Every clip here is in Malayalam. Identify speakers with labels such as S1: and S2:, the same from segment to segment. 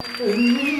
S1: എന്നിൽ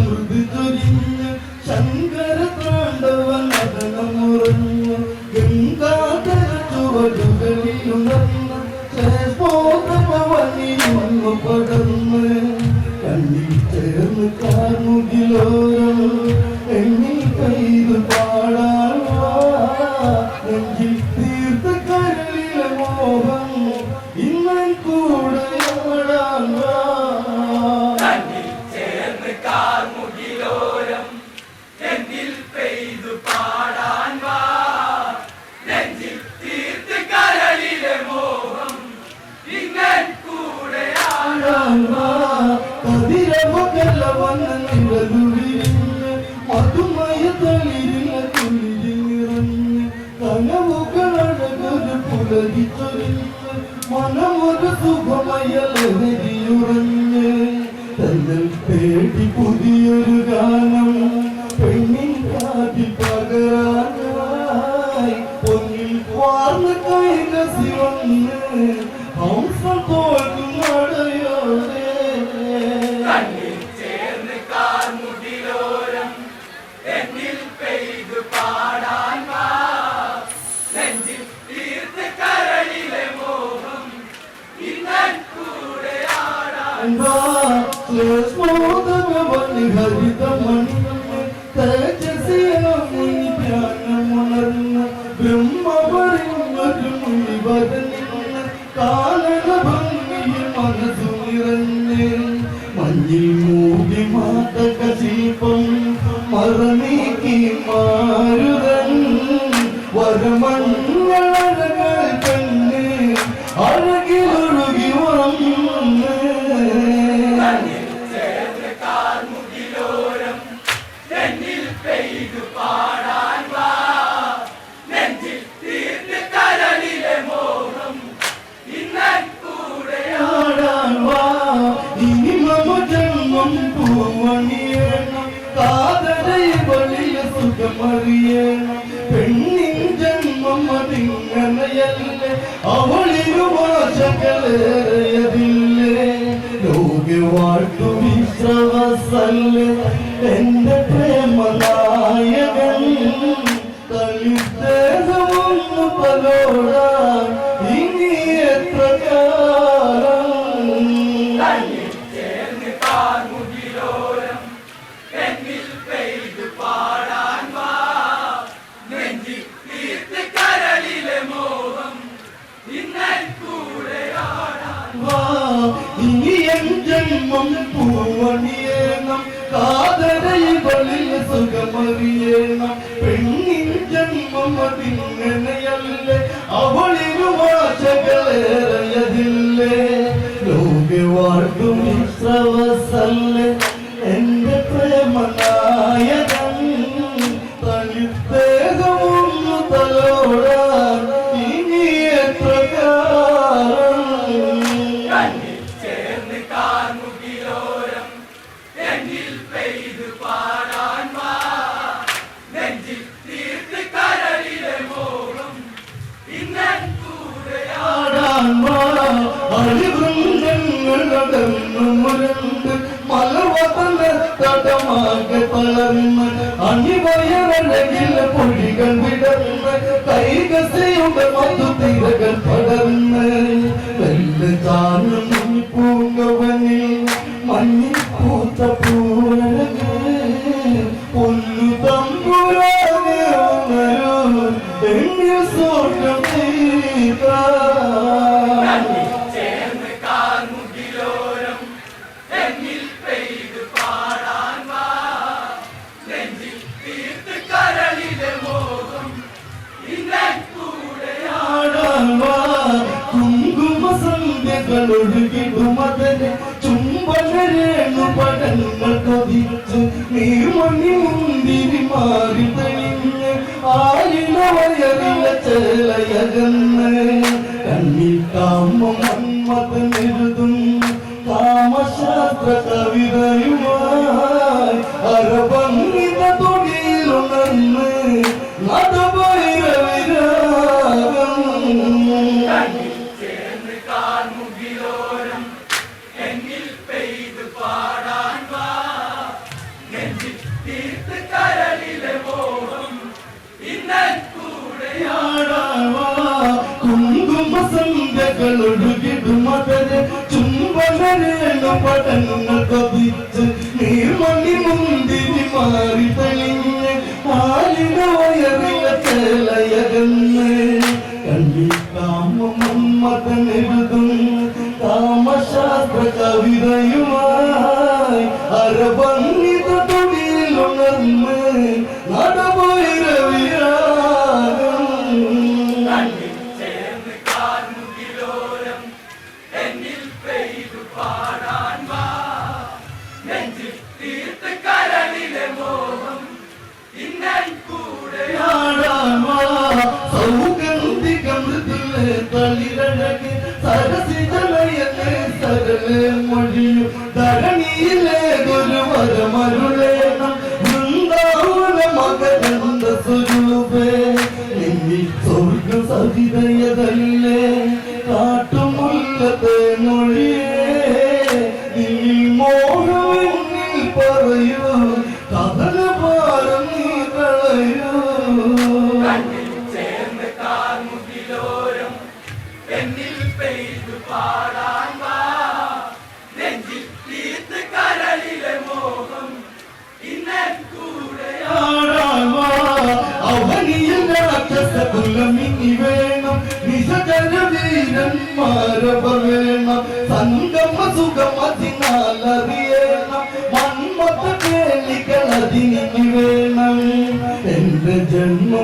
S1: ശിവടമരുവിൽ ശങ്കര താണ്ഡവ നടനമുറഞ്ഞ് ഗംഗാധര ചുവടുകളിലുണർന്ന് ചേർന്ന് പടർന്ന് കണ്ണിൽ ചേർന്ന് കാർമുകിലോരം എണ്ണിൽ കയ്യിൽ പാടാ നെഞ്ചിൽ സുഖമയ ലഹരിയുറഞ്ഞ് തന്നൽ തേടി പുതിയൊരു ഗാനം. പെണ്ണിൻ കാതി പകരാനായി പൊന്നിൽ വാർന്ന കൈകസി വന്ന്. ഹംസം തോൽക്കും ilmu സുഖമറിയണം പെണ്ണിൻ ജന്മം അതിങ്ങനെയല്ലേ? അവളിരു ഭാഷകളേറെയതില്ലേ ലോകവാട്ടു വിശ്രവസല്ലേ? എന്റെ പ്രേമനായകൻ തളിത്തേകമൊന്നു പലോടാൻ ഇനി എത്ര സുഖമറിയേണം പെണ്ണിൻ ജന്മം അതിങ്ങനെയല്ലേ? അവളിരു വാശകളേറയതില്ലേ ലോകവാഴ്ത്തും ശ്രവസല്ലേ മലവതനത്തടമാകെ തളർന്ന് അണിവയറഴകിൽ പൊടികൾ വിടർന്ന് കൈകസയുടെ മധുതിരകൾ പടർന്ന് വെല്ല ചാർന്നും പൂങ്കവനിൽ മഞ്ഞിൽ പൂത്ത വയറില ചേലയകന്ന് കണ്ണിൽ കുങ്കുമസന്ധ്യകളൊഴുകിടുമതര് ചുംബനരേണു പടങ്ങൾ കൊതിച്ച് നീർമണി മുന്തിരി മാറി തെളിഞ്ഞ് പാലിന വയറില ചേലയകന്ന് കണ്ണി കാമമന്മതനെഴുതും കാമശാസ്ത്ര കവിതയുമായി അരഭംഗിത ധരണിയിലെ ഗുരുവരമരുളേണം വൃന്ദാവന മകരന്ദ സ്വരൂപേ. നിന്നിൽ സ്വർഗ സഹിതയതല്ലേ ജന്മ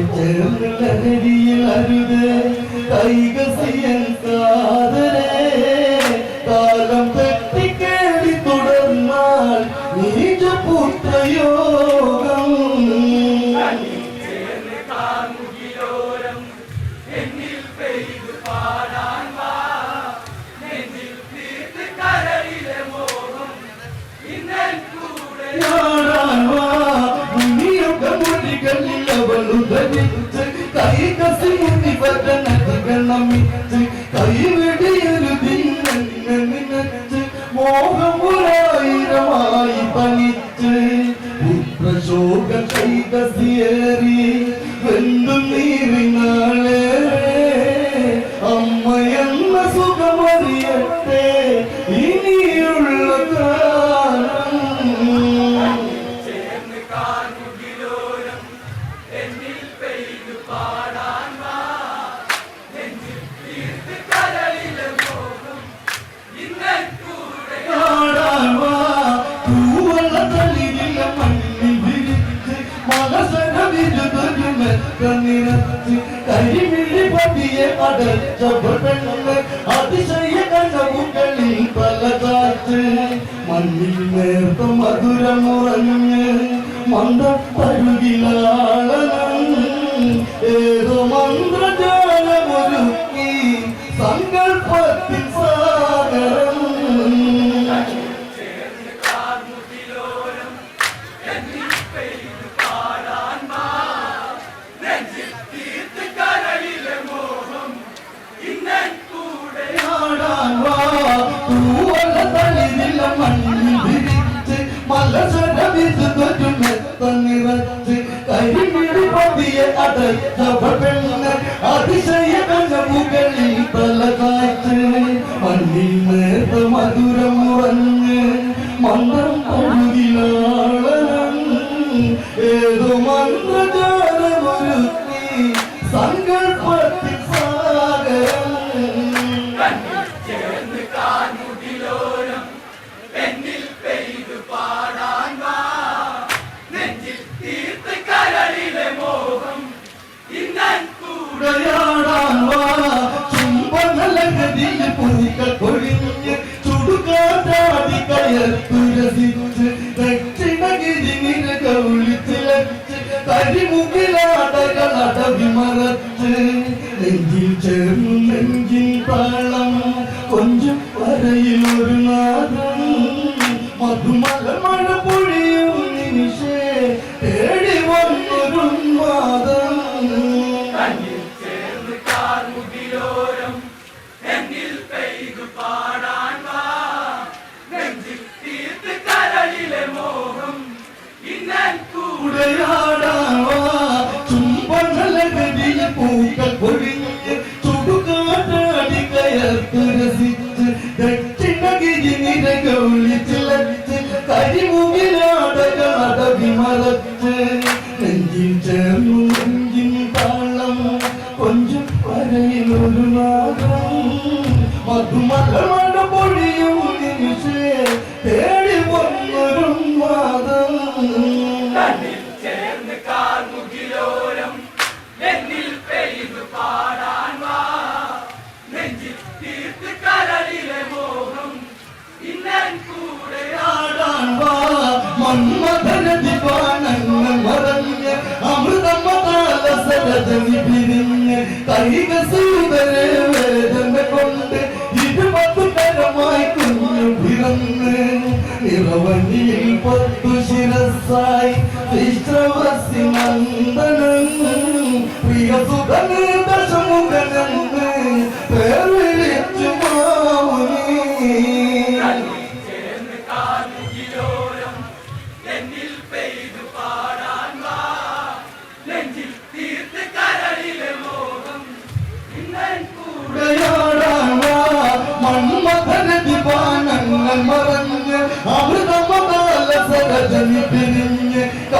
S1: ഒന്നായി ഹരിയിൽ അരുത്. കൈകസിയൻ മോഹമുരായിരമായി കരിമിഴി പതിയെ അടച്ച പെണ്ണ് അതിശയ കണ്ണമുകളിൽ പല കാറ്റ്. മണ്ണിൽ നേർത്ത മധുരമുറഞ്ഞ് മന്ദ പരുകിലാളനം ഏതോ മന്ത്രജാലമൊരുക്കി Bye. he will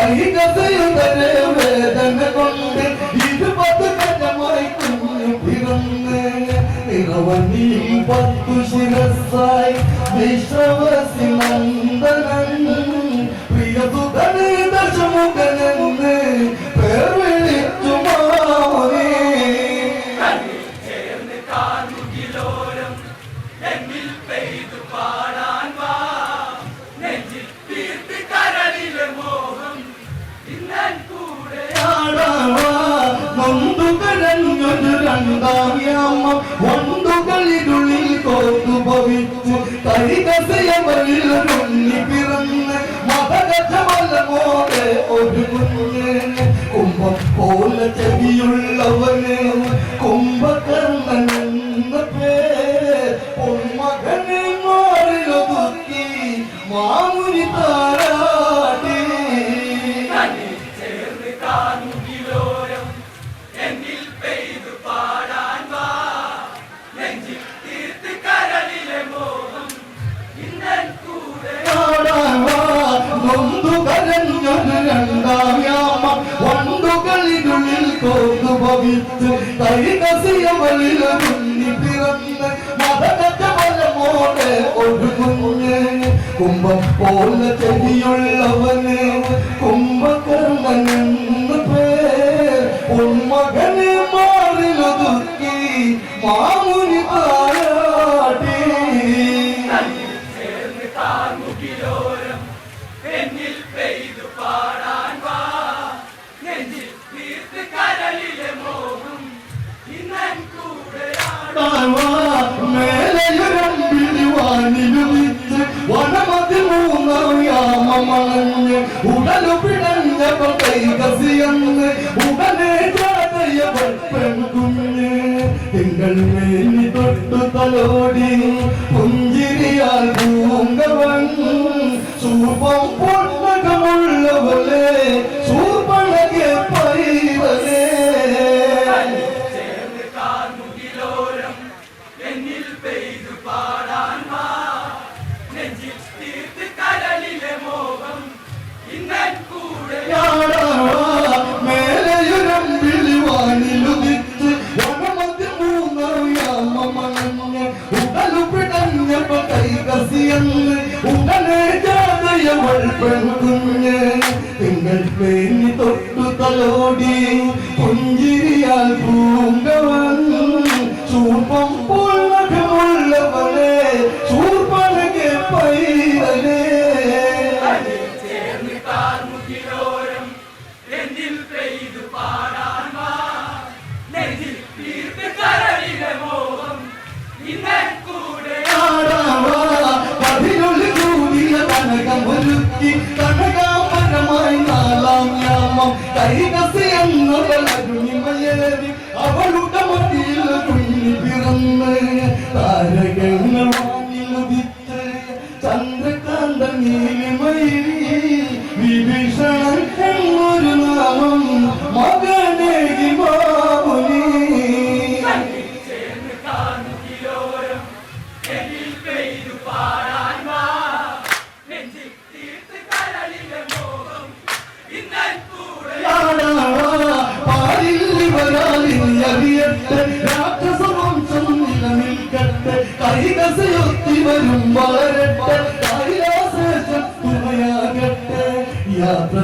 S1: സഹികതയുടെ വേദന കൊണ്ട് ഇരുപത് കരമായി കുഞ്ഞു പിറന്ന്. നിറവണിയും പത്തു ശിരസായി
S2: വിശ്വസിനന്ദനൻ പ്രിയതുകനെ ദശമുഖനൻ
S1: കരഞ്ഞൊരു രണ്ടാമിയ അമ്മ വണ്ടുകളിരുളിൽ കോത്തുഭവിച്ചു തരികസയമറിൽ ഉണ്ണി പിറന്ന് മതകഥമല്ലമോടെ ഒരു കുഞ്ഞ് കുംഭം പോലെ ചെവിയുള്ളവന് കുംഭകർണൻ പേർ പൊന്മകനെ മാറിലൊതുക്കി മാമുനി താര മാമുനി താരാട്ടി
S2: മുഖിലോരം എന്നിൽ പെയ്തു പാടാൻ വാ നെഞ്ചിൽ തീർത്ത് കരളിലെ മോഹം ഇന്നൻ കൂടെ
S1: വനമതി മൂന്നറിയാമണഞ്ഞ് ഉടലു പിടഞ്ഞ പൈകസിയെന്ന് ഉടനെ പെൺകുഞ്ഞ് കണ്ണുകൾ തൊട്ടു തലോടി പുഞ്ചിരിയാൽ പൂങ്കവണ്ണു പെൺകുഞ്ഞ് തിങ്കൾ പേരിൽ തൊട്ടു തലോടി പുഞ്ചിരിയാൽ പൂങ്കവൻ ചൂപ്പം പുള്ളകമുള്ളവളെ കടകാപരമായി നാലാം യാമം കൈകസി
S2: എന്ന കൈകസയൊത്തി
S1: വരും വരട്ടെ കൈലാസ ശക്തിയാകട്ടെ യാത്ര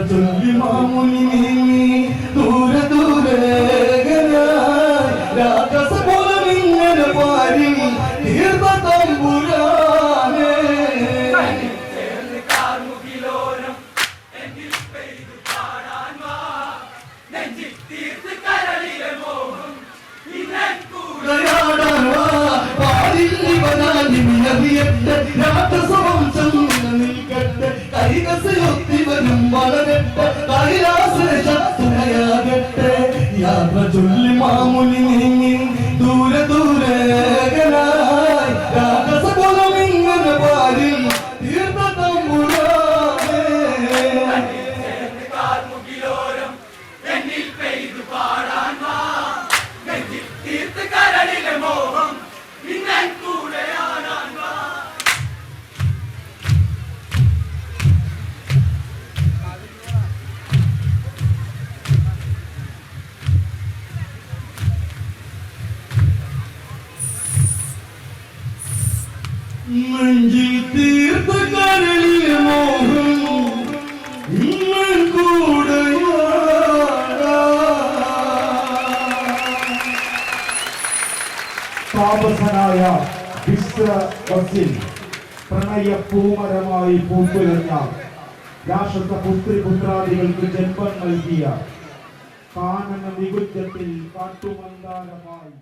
S3: ബസ്സിൽ പ്രണയ പൂമരമായി പൂത്തുലഞ്ഞ രാഷ്ട്രത്തെ പുത്രി പുത്രാദികൾക്ക് ജന്മം നൽകിയ കാനന വികുറ്റത്തിൽ കാട്ടുമന്താരമായി